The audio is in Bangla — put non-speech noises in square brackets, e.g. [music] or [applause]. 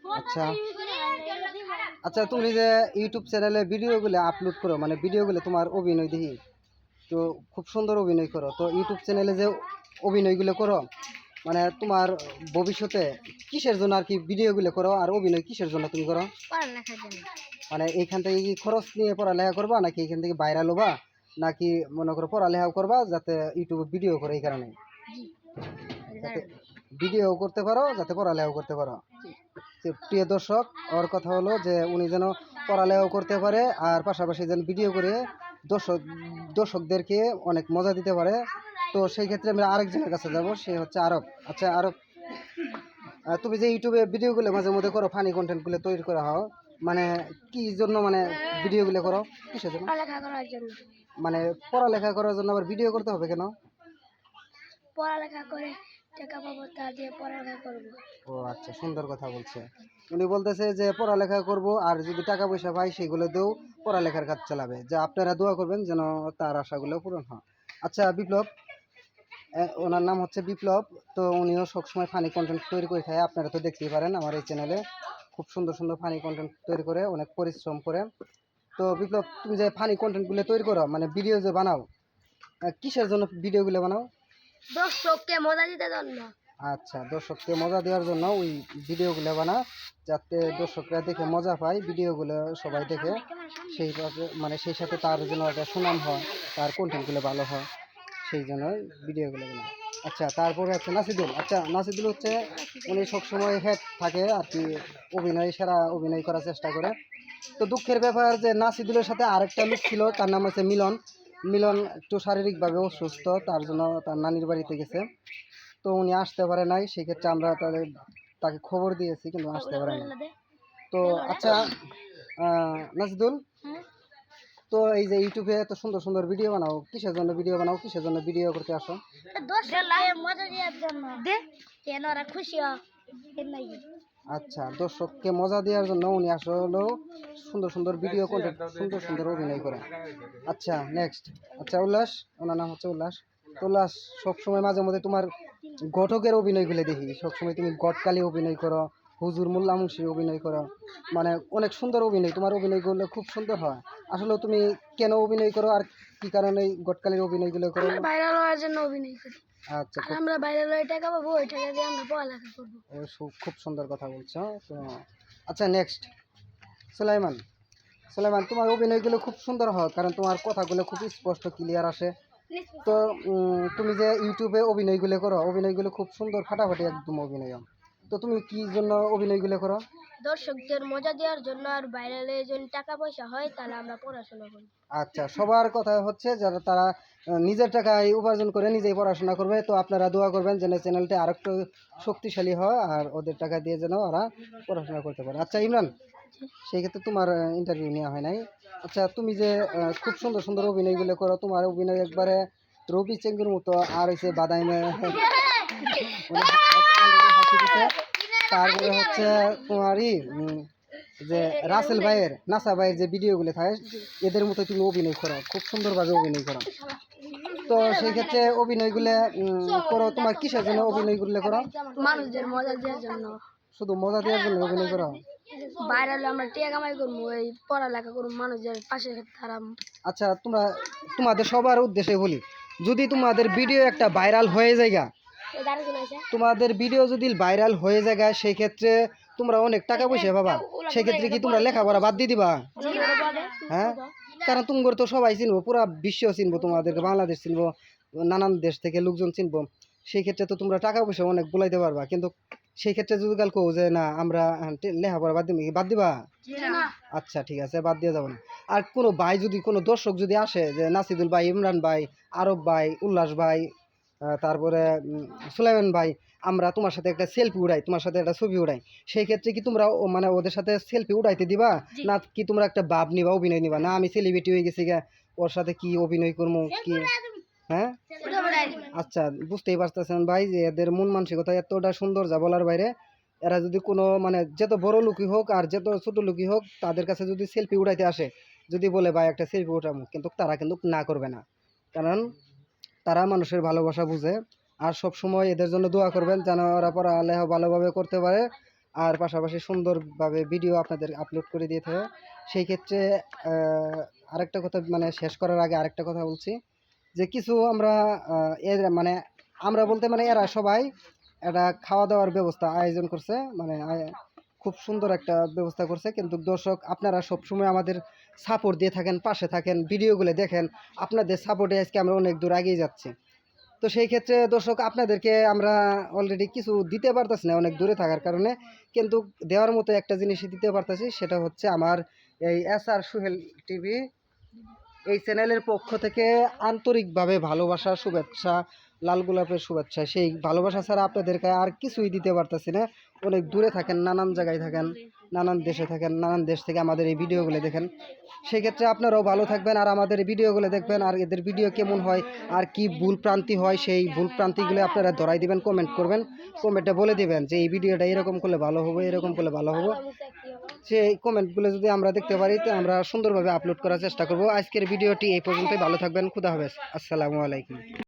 আচ্ছা। আচ্ছা তুমি যে ইউটিউব চ্যানেলে ভিডিওগুলো আপলোড করো মানে ভিডিওগুলো তোমার অভিনয় দেখি তো খুব সুন্দর অভিনয় করো। তো ইউটিউব চ্যানেলে যে অভিনয়গুলো করো মানে তোমার ভবিষ্যতে কিসের জন্য আর কি ভিডিওগুলো করো আর অভিনয় কিসের জন্য তুমি করো? মানে এইখান থেকে কি খরচ নিয়ে পড়ালেখা করবা নাকি এখান থেকে ভাইরাল হবা? নাকি মনে করো পড়ালেখা করবা যাতে ইউটিউবে ভিডিও করে এই কারণে ভিডিও করতে পারো যাতে পড়ালেখাও করতে পারো। প্রিয় দর্শক ওর কথা হলো যে উনি যেন পড়ালেখাও করতে পারে আর পাশাপাশি যেন ভিডিও করে দর্শক দর্শকদেরকে অনেক মজা দিতে পারে। তো সেই ক্ষেত্রে আমরা আরেকজনের কাছে যাব সে হচ্ছে আরব। আচ্ছা আরব তুমি যে ইউটিউবে ভিডিওগুলো মাঝে মধ্যে করো ফানি কন্টেন্টগুলো তৈরি করা হয় মানে কি জন্য মানে ভিডিওগুলো করো? কিসের জন্য? পড়ালেখা করার জন্য। মানে পড়ালেখা করার জন্য আবার ভিডিও করতে হবে কেন? পড়ালেখা করে টাকা পাবো তা দিয়ে পড়ালেখা করব। ও আচ্ছা সুন্দর কথা বলছে। উনি বলতেছে যে পড়ালেখা করব আর যদি টাকা পয়সা পাই সেগুলো দিয়েও পড়ালেখার কাজ চালাবে। যে আপনারা দোয়া করবেন যেন তার আশাগুলো পূরণ হয়। আচ্ছা বিপ্লব ওনার নাম হচ্ছে বিপ্লব। তো উনিও সবসময় ফানি কন্টেন্ট তৈরি করে খায়। আপনারা তো দেখতেই পারেন আমার এই চ্যানেলে খুব সুন্দর সুন্দর ফানি কন্টেন্ট তৈরি করে অনেক পরিশ্রম করে। তো বিপ্লব তুমি যে ফানি কন্টেন্টগুলো তৈরি করো মানে ভিডিও যে বানাও কিসের জন্য ভিডিওগুলো বানাও? দর্শককে মজা দিতে জন্য। আচ্ছা দর্শককে মজা দেওয়ার জন্য ওই ভিডিওগুলো বানা যাতে দর্শকরা দেখে মজা পায় ভিডিওগুলো সবাই দেখে। সেইভাবে মানে সেই সাথে তার জন্য একটা সুনাম হয় তার কন্টেন্টগুলো ভালো হয় সেই জন্য ভিডিওগুলো বানা আচ্ছা তারপরে হচ্ছে নাসিদুল। আচ্ছা নাসিদুল হচ্ছে উনি সবসময় হেড থাকে আর কি অভিনয় সেরা অভিনয় করার চেষ্টা করে। তো দুঃখের ব্যাপার যে নাসিদুলের সাথে আরেকটা লোক ছিল তার নাম হচ্ছে মিলন। মিলন একটু শারীরিকভাবে অসুস্থ তার জন্য তার নানির বাড়িতে গেছে। তো উনি আসতে পারে নাই সেক্ষেত্রে আমরা তাদের তাকে খবর দিয়েছি কিন্তু আসতে পারে না তো আচ্ছা আহ, নাজিদুল তো এই যে ইউটিউবে এত সুন্দর সুন্দর ভিডিও বানাও কিসের জন্য ভিডিও বানাও কিসের জন্য ভিডিও করতে আসো? হয়। আচ্ছা দর্শককে মজা দেওয়ার জন্য উনি আসলেও সুন্দর সুন্দর ভিডিও কন্টেন্ট সুন্দর সুন্দর অভিনয় করে। আচ্ছা নেক্সট আচ্ছা উল্লাস ওনার নাম হচ্ছে উল্লাস। তো উল্লাস সবসময় মাঝে মধ্যে তোমার ঘটকের অভিনয়গুলো দেখি। সবসময় তুমি গটকালি অভিনয় করো হুজুর মোল্লা মুন্সি অভিনয় করো। মানে অনেক সুন্দর অভিনয় তোমার অভিনয়গুলো খুব সুন্দর হয়। আসলে তুমি কেন অভিনয় করো আর কি কারণে গটকালির অভিনয়গুলো করো? ভাইরাল হওয়ার জন্য অভিনয় করি। আচ্ছা আমরা ভাইরাল হয়ে টাকা পাবো ওই টাকা দিয়ে আমরা পড়ালেখা করব। খুব সুন্দর কথা বলছো তো আচ্ছা নেক্সট সুলাইমান সুলাইমান তোমার অভিনয়গুলো খুব সুন্দর হয় কারণ তোমার কথাগুলো খুব স্পষ্ট ক্লিয়ার আসে। তো তুমি যে ইউটিউবে অভিনয়গুলো করো অভিনয়গুলো খুব সুন্দর ফাটাফাটি একদম অভিনয়। তো তুমি কি জন্য অভিনয়গুলো করো? দর্শকদের মজা দেওয়ার জন্য আর ভাইরালের জন্য টাকা পয়সা হয় তাহলে আমরা পড়াশোনা করি। আচ্ছা সবার কথা হচ্ছে যারা তারা নিজের টাকায় উপার্জন করে নিজেই পড়াশোনা করবে তো আপনারা দোয়া করবেন যেন চ্যানেলটা আরেকটু শক্তিশালী হয় আর ওদের টাকা দিয়ে যেন ওরা পড়াশোনা করতে পারে। আচ্ছা ইমরান সেই ক্ষেত্রে তোমার ইন্টারভিউ নেওয়া হয় নাই। আচ্ছা তুমি যে খুব সুন্দর সুন্দর অভিনয়গুলো করো তোমার অভিনয় একবারে রবি চেঙ্গুর মতো আর হচ্ছে বাদামে [laughs] তারপরে হচ্ছে তোমারই যে রাসেল ভাইয়ের নাসা ভাইয়ের যে ভিডিওগুলো থাকে এদের মতো তুমি অভিনয় করো খুব সুন্দরভাবে অভিনয় করো। তো সেই ক্ষেত্রে অভিনয়গুলো করো তোমার কিসের জন্য অভিনয়গুলো করো? মানুষদের মজা দেওয়ার জন্য। শুধু মজা দেওয়ার জন্য অভিনয় করো? ভাইরাল আমরা টিয়া কামাই করব এই পড়ালেখা করব মানুষদের পাশে তারা আচ্ছা তোমরা তোমাদের সবার উদ্দেশ্যে বলি যদি তোমাদের ভিডিও একটা ভাইরাল হয়ে যায় গা, গাড়ি চলেছে তোমাদের ভিডিও যদি ভাইরাল হয়ে যায় সেই ক্ষেত্রে তোমরা অনেক টাকা পয়সা পাবা। সেই ক্ষেত্রে কি তোমরা লেখাপড়া বাদ দিয়ে দিবা? হ্যাঁ? কারণ তোমার তো সবাই চিনবো পুরো বিশ্ব চিনবো তোমাদেরকে বাংলাদেশ চিনবো নানান দেশ থেকে লোকজন চিনবো। সেই ক্ষেত্রে তো তোমরা টাকা পয়সা অনেক বলাইতে পারবা। কিন্তু সেই ক্ষেত্রে যদি কাল কো যে না আমরা টে- লেখাপড়া বাদ দিবি বাদ দিবা? আচ্ছা ঠিক আছে বাদ দিয়ে যাব না। আর কোনো ভাই যদি কোনো দর্শক যদি আসে যে নাসিদুল ভাই ইমরান ভাই আরব ভাই উল্লাস ভাই তারপরে সুলাইমান ভাই আমরা তোমার সাথে একটা সেলফি উড়াই তোমার সাথে একটা ছবি উড়াই। সেই ক্ষেত্রে কি তোমরা মানে ওদের সাথে সেলফি উড়াইতে দিবা? না কি তোমরা একটা ভাব নিবা অভিনয় নিবা? না আমি সেলিব্রিটি হয়ে গেছি গা ওর সাথে কি অভিনয় করব কি? হ্যাঁ? আচ্ছা বুঝতেই পারতেছেন ভাই যে এদের মন মানসিকতা এতটা সুন্দর যা বলার বাইরে। এরা যদি কোনো মানে যত বড় লোকই হোক আর যত ছোট লোকই হোক তাদের কাছে যদি সেলফি উঠাইতে আসে যদি বলে ভাই একটা সেলফি উঠাবো কিন্তু তারা কিন্তু না করবে না। কারণ তারা মানুষের ভালোবাসা বুঝে। আর সব সময় এদের জন্য দোয়া করবেন যেন ওরা পড়ালেখা ভালোভাবে করতে পারে। আর পাশাপাশি সুন্দরভাবে ভিডিও আপনাদের আপলোড করে দিয়ে থাকে। সেই ক্ষেত্রে আরেকটা কথা মানে শেষ করার আগে আরেকটা কথা বলছি। যে কিছু আমরা এর মানে আমরা বলতে মানে এরা সবাই একটা খাওয়া দাওয়ার ব্যবস্থা আয়োজন করছে। মানে খুব সুন্দর একটা ব্যবস্থা করছে। কিন্তু দর্শক, আপনারা সবসময় আমাদের সাপোর্ট দিয়ে থাকেন, পাশে থাকেন, ভিডিওগুলো দেখেন। আপনাদের সাপোর্টে আজকে আমরা অনেক দূর এগিয়ে যাচ্ছি। তো সেই ক্ষেত্রে দর্শক, আপনাদেরকে আমরা অলরেডি কিছু দিতে পারতেছি না অনেক দূরে থাকার কারণে। কিন্তু দেওয়ার মতো একটা জিনিসই দিতে পারতেছি, সেটা হচ্ছে আমার এই এস আর সুহেল টিভি এই চ্যানেলের পক্ষ থেকে আন্তরিকভাবে ভালোবাসা, শুভেচ্ছা, লাল গোলাপের শুভেচ্ছা, সেই ভালোবাসা ছাড়া আপনাদেরকে আর কিছুই দিতে পারতেছি না। অনেক দূরে থাকেন, নানান জায়গায় থাকেন, নানান দেশে থাকেন, নানান দেশ থেকে আমাদের এই ভিডিওগুলো দেখেন। সেক্ষেত্রে আপনারাও ভালো থাকবেন আর আমাদের ভিডিওগুলো দেখবেন আর এদের ভিডিও কেমন হয় আর কি ভুল প্রান্তি হয় সেই ভুল প্রান্তিগুলো আপনারা ধরাই দিবেন কমেন্ট করবেন কমেন্টে বলে দিবেন যে এই ভিডিওটা এরকম করলে ভালো হব, এরকম করলে ভালো হবে। সেই কমেন্টগুলো যদি আমরা দেখতে পারি, তো আমরা সুন্দরভাবে আপলোড করার চেষ্টা করব। আজকের ভিডিওটি এই পর্যন্তই, ভালো থাকবেন, খুদা হাফেজ, আসসালামু আলাইকুম।